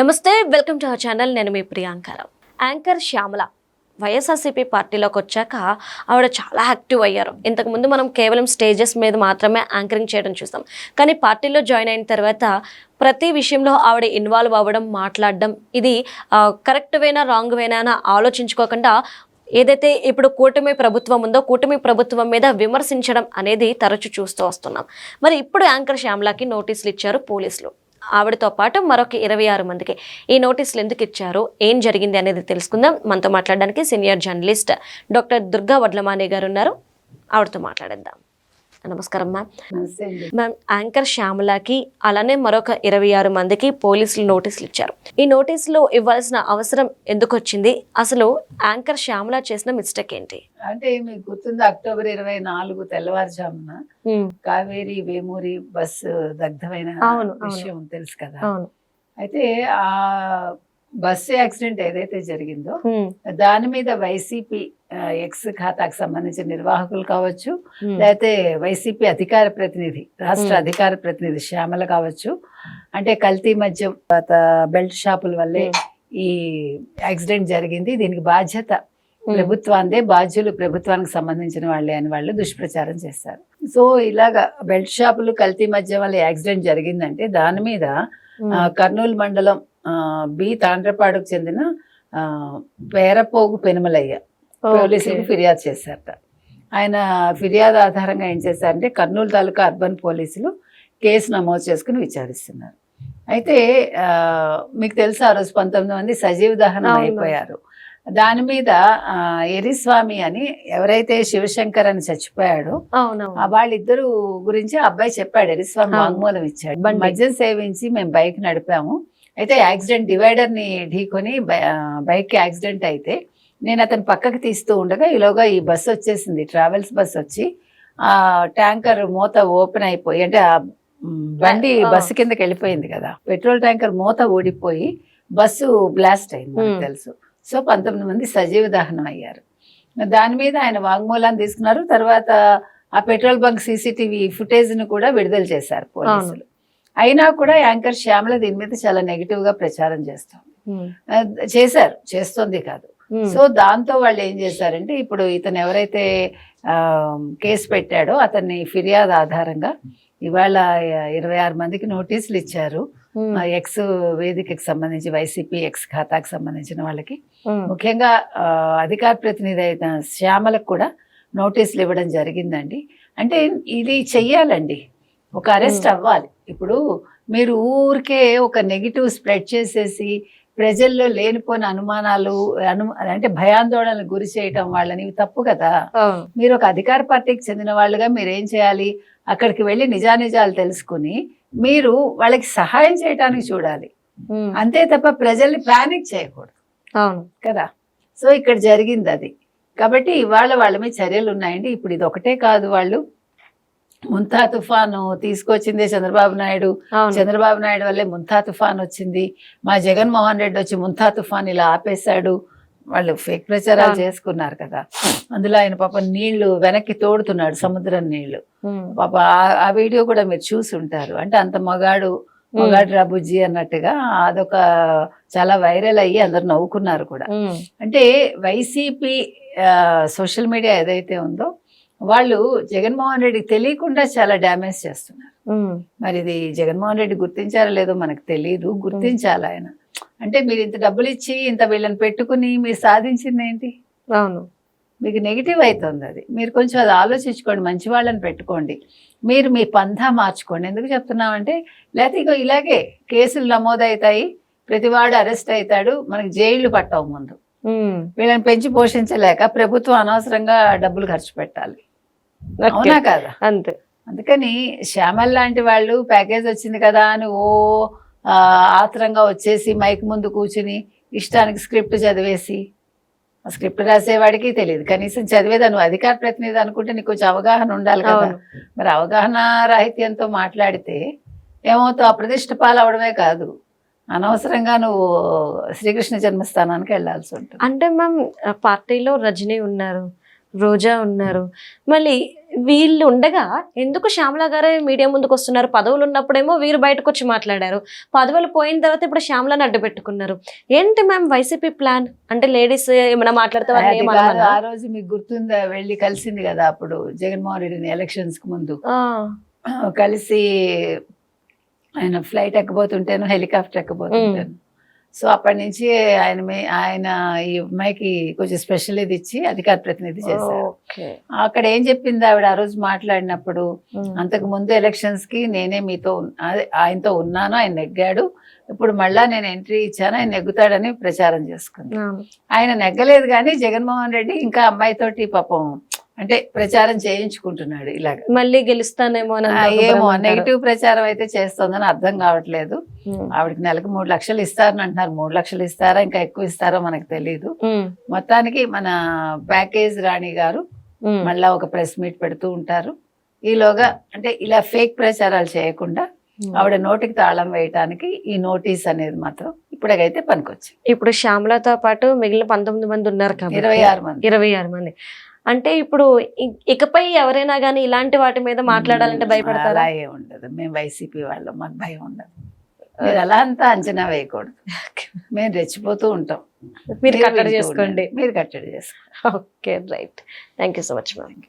నమస్తే welcome to our channel. నేను మీ ప్రియాంకరావు యాంకర్ శ్యామల వైఎస్ఆర్సీపీ పార్టీలోకి వచ్చాక ఆవిడ చాలా యాక్టివ్ అయ్యారు. ఇంతకుముందు మనం కేవలం స్టేజెస్ మీద మాత్రమే యాంకరింగ్ చేయడం చూస్తాం కానీ పార్టీలో జాయిన్ అయిన తర్వాత ప్రతి విషయంలో ఆవిడ ఇన్వాల్వ్ అవ్వడం మాట్లాడడం ఇది కరెక్ట్ వేనా రాంగ్ వేనా అని ఆలోచించుకోకుండా ఏదైతే ఇప్పుడు కూటమి ప్రభుత్వం ఉందో కూటమి ప్రభుత్వం మీద విమర్శించడం అనేది తరచు చూస్తూ వస్తున్నాం. మరి ఇప్పుడు యాంకర్ శ్యామలాకి నోటీసులు ఇచ్చారు పోలీసులు. ఆవిడతో పాటు మరొక ఇరవై ఆరు మందికి ఈ నోటీసులు ఎందుకు ఇచ్చారు? ఏం జరిగింది అనేది తెలుసుకుందాం. మనతో మాట్లాడడానికి senior journalist doctor Durga Vadlamani garu ఉన్నారు. ఆవిడతో మాట్లాడేద్దాం. నమస్కారం మ్యామ్ మ్యామ్ యాంకర్ శ్యామలకి అలానే మరొక ఇరవై ఆరు మందికి పోలీసులు నోటీసులు ఇచ్చారు. ఈ నోటీసులు ఇవ్వాల్సిన అవసరం ఎందుకు వచ్చింది అసలు యాంకర్ శ్యామల చేసిన మిస్టేక్ ఏంటి? అంటే మీకు గుర్తుంది? అక్టోబర్ ఇరవై నాలుగు తెల్లవారుజామున కావేరి వేమూరి బస్సు దగ్ధమైన. విషయం తెలుసు కదా? అవును. అయితే ఆ బస్సు యాక్సిడెంట్ ఏదైతే జరిగిందో దాని మీద వైసీపీ ఎక్స్ ఖాతాకు సంబంధించిన నిర్వాహకులు కావచ్చు లేకపోతే వైసీపీ అధికార ప్రతినిధి రాష్ట్ర. అధికార ప్రతినిధి శ్యామల కావచ్చు. అంటే కల్తీ మద్యం తర్వాత బెల్ట్ షాపుల వల్లే. ఈ యాక్సిడెంట్ జరిగింది. దీనికి బాధ్యత ప్రభుత్వాందే బాధ్యులు ప్రభుత్వానికి సంబంధించిన వాళ్ళే అని వాళ్ళు దుష్ప్రచారం చేస్తారు సో ఇలాగా బెల్ట్ షాపులు కల్తీ మధ్య వల్ల యాక్సిడెంట్ జరిగిందంటే దాని మీద కర్నూలు మండలం బి తాండ్రపాడుకు చెందిన పేరపోగు పెనుమలయ్య పోలీసులకు. ఫిర్యాదు చేశారట ఆయన ఫిర్యాదు ఆధారంగా ఏం చేశారంటే కర్నూలు తాలూకా అర్బన్ పోలీసులు కేసు నమోదు చేసుకుని విచారిస్తున్నారు అయితే మీకు తెలుసా ఆ రోజు పంతొమ్మిది మంది సజీవ దహనం. అయిపోయారు దాని మీద ఎరిస్వామి అని ఎవరైతే శివశంకర్ అని చచ్చిపోయాడో వాళ్ళిద్దరు గురించి అబ్బాయి చెప్పాడు ఎరిస్వామి. వాంగ్మూలం ఇచ్చాడు. మద్యం సేవించి మేము బైక్ నడిపాము అయితే యాక్సిడెంట్ డివైడర్ని ఢీకొని బైక్ యాక్సిడెంట్ అయితే నేను అతను పక్కకి తీస్తూ ఉండగా ఈలోగా ఈ బస్సు వచ్చేసింది. ట్రావెల్స్ బస్ వచ్చి ఆ ట్యాంకర్ మూత ఓపెన్ అయిపోయి అంటే ఆ బండి. బస్సు కిందకి వెళ్ళిపోయింది కదా. పెట్రోల్ ట్యాంకర్ మూత ఊడిపోయి బస్సు బ్లాస్ట్ అయింది మనకు. తెలుసు. సో పంతొమ్మిది మంది సజీవ దహనం అయ్యారు. దాని మీద ఆయన వాంగ్మూలాన్ని తీసుకున్నారు. తర్వాత ఆ పెట్రోల్ బంక్ సీసీటీవీ ఫుటేజ్ను కూడా విడుదల చేశారు పోలీసులు. అయినా కూడా యాంకర్ శ్యామల దీని మీద చాలా నెగిటివ్గా ప్రచారం చేస్తాం చేశారు. చేస్తుంది కాదు. సో దాంతో వాళ్ళు ఏం చేశారంటే ఇప్పుడు ఇతను ఎవరైతే కేసు పెట్టాడో అతన్ని ఫిర్యాదు ఆధారంగా ఇవాళ ఇరవై ఆరు మందికి నోటీసులు ఇచ్చారు. ఎక్స్ వేదికకి సంబంధించి వైసీపీ ఎక్స్ ఖాతాకి సంబంధించిన వాళ్ళకి. ముఖ్యంగా అధికార ప్రతినిధి అయిన శ్యామలకు కూడా నోటీసులు ఇవ్వడం జరిగిందండి. అంటే ఇది చెయ్యాలండి. ఒక అరెస్ట్. అవ్వాలి. ఇప్పుడు మీరు ఊరికే ఒక నెగిటివ్ స్ప్రెడ్ చేసేసి ప్రజల్లో లేనిపోయిన అనుమానాలు అను అంటే భయాందోళనకు గురి చేయటం వాళ్ళని తప్పు కదా. మీరు ఒక అధికార పార్టీకి చెందిన వాళ్ళుగా మీరు ఏం చేయాలి? అక్కడికి వెళ్ళి నిజానిజాలు తెలుసుకుని మీరు వాళ్ళకి సహాయం చేయడానికి చూడాలి. అంతే తప్ప ప్రజల్ని ప్యానిక్ చేయకూడదు. అవును. కదా? సో ఇక్కడ జరిగింది అది. కాబట్టి ఇవాళ వాళ్ళ మీద చర్యలు ఉన్నాయండి. ఇప్పుడు ఇది ఒకటే కాదు వాళ్ళు. ముంతా తుఫాను తీసుకొచ్చిందే చంద్రబాబు నాయుడు. చంద్రబాబు నాయుడు వల్లే ముంతా తుఫాన్ వచ్చింది. మా జగన్మోహన్ రెడ్డి వచ్చి ముంతా తుఫాన్ ఇలా ఆపేశాడు. వాళ్ళు ఫేక్ ప్రచారాలు. చేసుకున్నారు కదా. అందులో ఆయన పాప నీళ్ళు వెనక్కి తోడుతున్నాడు సముద్రం నీళ్ళు. పాప ఆ- వీడియో కూడా మీరు చూసి ఉంటారు అంటే అంత మగాడు మగాడు రాబుజ్జి అన్నట్టుగా అదొక చాలా వైరల్ అయ్యి అందరు నవ్వుకున్నారు కూడా. అంటే వైసీపీ సోషల్ మీడియా ఏదైతే ఉందో వాళ్ళు జగన్మోహన్ రెడ్డికి తెలియకుండా చాలా డ్యామేజ్ చేస్తున్నారు. మరి ఇది జగన్మోహన్ రెడ్డి గుర్తించారో లేదో మనకు తెలియదు గుర్తించాలి ఆయన. అంటే మీరు ఇంత డబ్బులు ఇచ్చి ఇంత వీళ్ళని పెట్టుకుని మీరు సాధించింది ఏంటి? అవును. మీకు నెగిటివ్ అవుతుంది అది. మీరు కొంచెం అది ఆలోచించుకోండి మంచి వాళ్ళని పెట్టుకోండి. మీరు మీ పంథా మార్చుకోండి. ఎందుకు చెప్తున్నామంటే లేకపోతే ఇగో ఇలాగే కేసులు నమోదవుతాయి ప్రతివాడు అరెస్ట్ అవుతాడు మనకి జైళ్ళు పట్టవు ముందు. వీళ్ళని పెంచి పోషించలేక ప్రభుత్వం అనవసరంగా డబ్బులు ఖర్చు పెట్టాలి. అవునా కాదా? అంతే. అందుకని శ్యామల్ లాంటి వాళ్ళు ప్యాకేజ్ వచ్చింది కదా అని ఓ ఆత్రంగా వచ్చేసి మైక్ ముందు కూర్చుని ఇష్టానికి స్క్రిప్ట్ చదివేసి స్క్రిప్ట్ రాసేవాడికి తెలియదు. కనీసం చదివేది నువ్వు అధికార ప్రతినిధి అనుకుంటే నీకు కొంచెం అవగాహన ఉండాలి కదా. మరి అవగాహన రాహిత్యంతో మాట్లాడితే ఏమవుతావు? అప్రతిష్ట పాలవడమే కాదు. అనవసరంగా నువ్వు శ్రీకృష్ణ జన్మస్థానానికి వెళ్ళాల్సి ఉంటుంది. అంటే మ్యామ్ పార్టీలో రజనీ ఉన్నారు. రోజా ఉన్నారు. మళ్ళీ వీళ్ళు ఉండగా ఎందుకు శ్యామల గారే మీడియా ముందుకు వస్తున్నారు? పదవులు ఉన్నప్పుడేమో వీరు బయటకు వచ్చి మాట్లాడారు. పదవులు పోయిన తర్వాత ఇప్పుడు శ్యామలను అడ్డు పెట్టుకున్నారు. ఏంటి మ్యామ్ వైసీపీ ప్లాన్? అంటే లేడీస్ ఏమైనా మాట్లాడితే ఆ రోజు మీకు గుర్తుందా? వెళ్ళి కలిసింది కదా అప్పుడు జగన్మోహన్ రెడ్డిని ఎలక్షన్స్కి ముందు. ఆ, కలిసి ఆయన ఫ్లైట్ ఎక్కబోతుంటాను హెలికాప్టర్ ఎక్కబోతుంటాను సో అప్పటి నుంచి ఆయన ఆయన ఈ అమ్మాయికి కొంచెం స్పెషల్ ఇది ఇచ్చి అధికార ప్రతినిధి చేశారు. అక్కడ ఏం చెప్పింది ఆవిడ? ఆ రోజు మాట్లాడినప్పుడు. అంతకు ముందు ఎలక్షన్స్కి నేనే మీతో ఆయనతో ఉన్నాను ఆయన నెగ్గాడు. ఇప్పుడు మళ్ళా నేను ఎంట్రీ ఇచ్చాను ఆయన నెగ్గుతాడని ప్రచారం చేసుకుంది. ఆయన నెగ్గలేదు కానీ జగన్మోహన్ రెడ్డి ఇంకా అమ్మాయితోటి పాపం అంటే ప్రచారం చేయించుకుంటున్నాడు ఇలాగ మళ్ళీ గెలుస్తానేమో ఏమో. నెగిటివ్ ప్రచారం అయితే చేస్తోందని అర్థం కావట్లేదు. ఆవిడకి నెలకు మూడు లక్షలు ఇస్తారని అంటున్నారు మూడు లక్షలు ఇస్తారా ఇంకా ఎక్కువ ఇస్తారో మనకు తెలియదు. మొత్తానికి మన ప్యాకేజ్ రాణి గారు. మళ్ళా ఒక ప్రెస్ మీట్ పెడుతూ ఉంటారు ఈలోగా అంటే ఇలా ఫేక్ ప్రచారాలు చేయకుండా. ఆవిడ నోటికి తాళం వేయటానికి ఈ నోటీస్ అనేది మాత్రం ఇప్పటికైతే పనికొచ్చింది ఇప్పుడు శ్యామలతో పాటు మిగిలిన పంతొమ్మిది మంది ఉన్నారు కాబట్టి ఇరవై ఆరు మంది. ఇరవై ఆరు మంది. అంటే ఇప్పుడు ఇకపై ఎవరైనా కానీ ఇలాంటి వాటి మీద మాట్లాడాలంటే భయపడతారా? అలా ఏ ఉండదు. మేము వైసీపీ వాళ్ళం మాకు భయం ఉండదు. మీరు అలా అంతా అంచనా వేయకూడదు. మేము రెచ్చిపోతూ ఉంటాం. మీరు కట్టడి చేసుకోండి. మీరు కట్టడి చేసుకోండి. Okay right. Thank you so much ma'am.